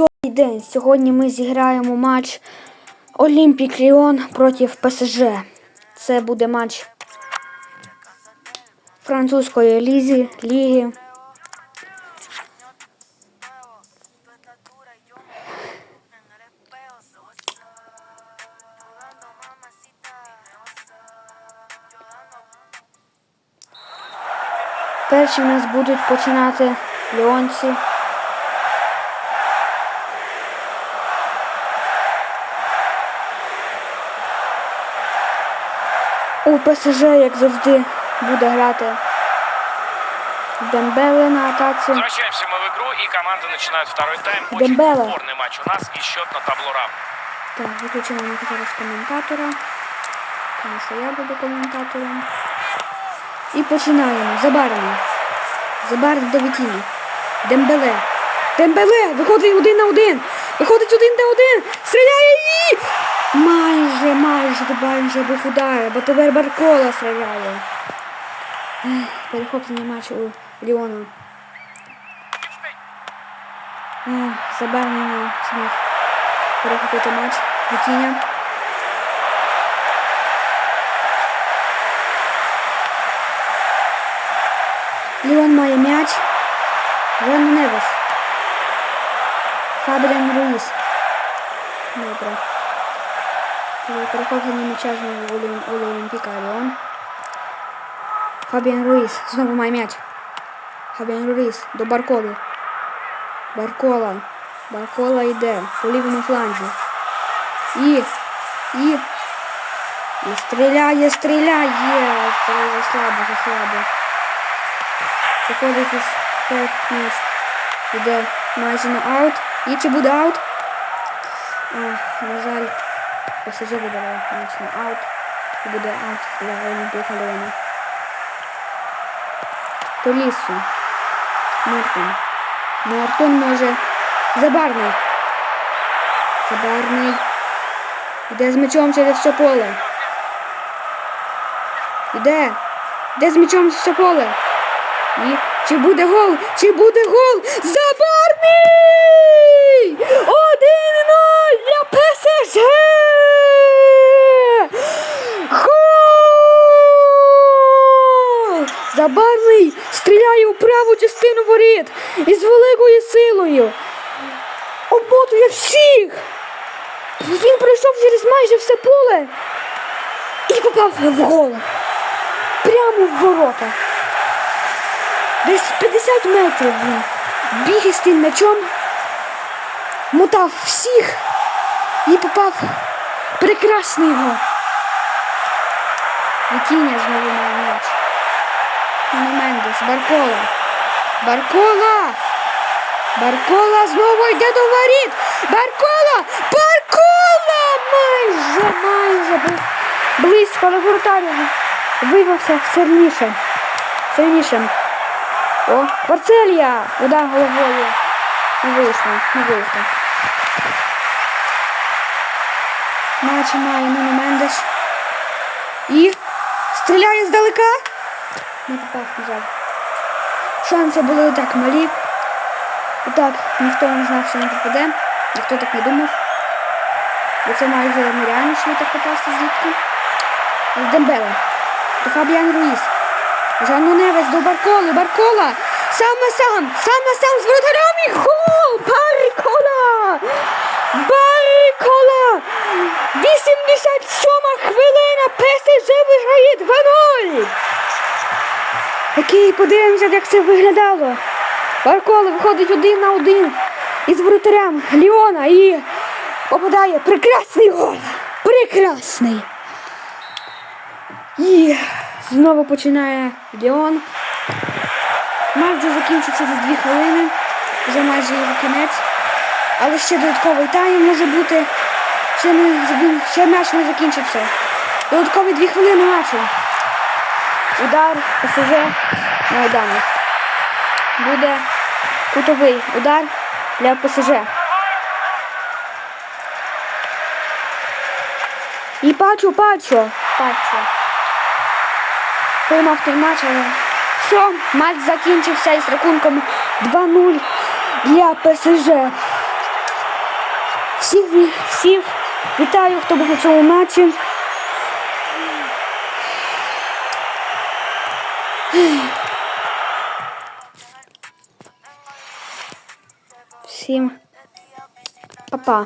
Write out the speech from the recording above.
Добрий день. Сьогодні ми зіграємо матч Олімпік Ліон проти ПСЖ. Це буде матч французької лізі, ліги. Перші в нас будуть починати ліонці. У ПСЖ, як завжди, буде грати Дембеле на атаці. Возвращаемся мы в игру, и команды начинают второй тайм. Очень Дембеле. упорный матч у нас, и счет на табло равный. Так, виключимо ми зараз коментатора. Тому що я буду коментатором. І починаємо. Забарний. Забарний до Вітіні. Дембеле. Дембеле! Виходить один на один! Виходить один на один! Стріляє і! Майже, майже, майже був удар, бо тепер Баркола. Ех, Перехоплення матчу у Ліона. На сміх перехопити матч. Вітіння. Ліон має м'яч. Жан Невес. Фабріан Руїс. Добре. Перехоплення м'яча знову у Олі- у Олімпіка Ліон. Фабіан Руїс. Знову має м'яч. Фабіан Руїс до Барколи. Баркола. Баркола йде по лівому фланзі. І. І. І стріляє, стріляє. Це заслабо, заслабо. Виходить із п'ять. Іде майже на аут. І чи буде аут? А, на жаль, ПСЖ вибирає на аут. І буде аут для Олімпіка Леона. Толісу. Мортон. Мортон може. Забарний. Забарний. Іде з м'ячом через все поле. Іде. Іде з м'ячом через все поле. І чи буде гол? Чи буде гол? Забарний! Один-ноль для ПСЖ! Гол! Забарний стріляє у праву частину воріт із великою силою. Обмотує всіх! Він пройшов через майже все поле і попав в гол. Прямо в ворота. Десь 50 метрів він біг із тим м'ячом, мотав всіх і попав прекрасний гол. Вітіння знову має м'яч. Nuno Мендес, Баркола. Баркола! Баркола знову йде до воріт! Баркола! Баркола! Майже, майже близько, але воротар виявився сильніше. Сильнішим. О, Варцелія! Удар головою. Не вийшло, не вийшло. Має Нуно Мендеш. І стріляє здалека. Не попав, на. Шанси були так малі. І так, ніхто не знав, що він попаде. Ніхто так не думав. Бо це майже нереально, що він так попався звідки. Дембеле. До Фабіан Руїс. Жанну Невес до Барколи. Баркола. Сам на сам. Сам на сам з воротарем і гол. Баркола. Баркола. 87 хвилина. ПСЖ виграє 2-0. Окей, подивимося, як це виглядало. Баркола виходить один на один із воротарем Ліона і попадає прекрасний гол. Прекрасний. І знову починає Ліон. Матч вже закінчиться за дві хвилини. Вже майже його кінець. Але ще додатковий тайм може бути. Ще, не, ще матч не закінчився. Додаткові дві хвилини матчу. Удар ПСЖ Майдану. Буде кутовий удар для ПСЖ. І Пачо, Пачо. Пачо. Приймав той матч, але все, матч закінчився із рахунком 2-0 для ПСЖ. Всіх, всіх вітаю, хто був на цьому матчі. Всім па-па.